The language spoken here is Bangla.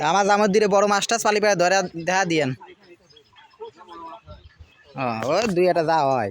আমার জামর দিলে বড় মাছটা পালি পায়ে ধরে দেখা দিয়েন। ও দুই একটা যা হয়।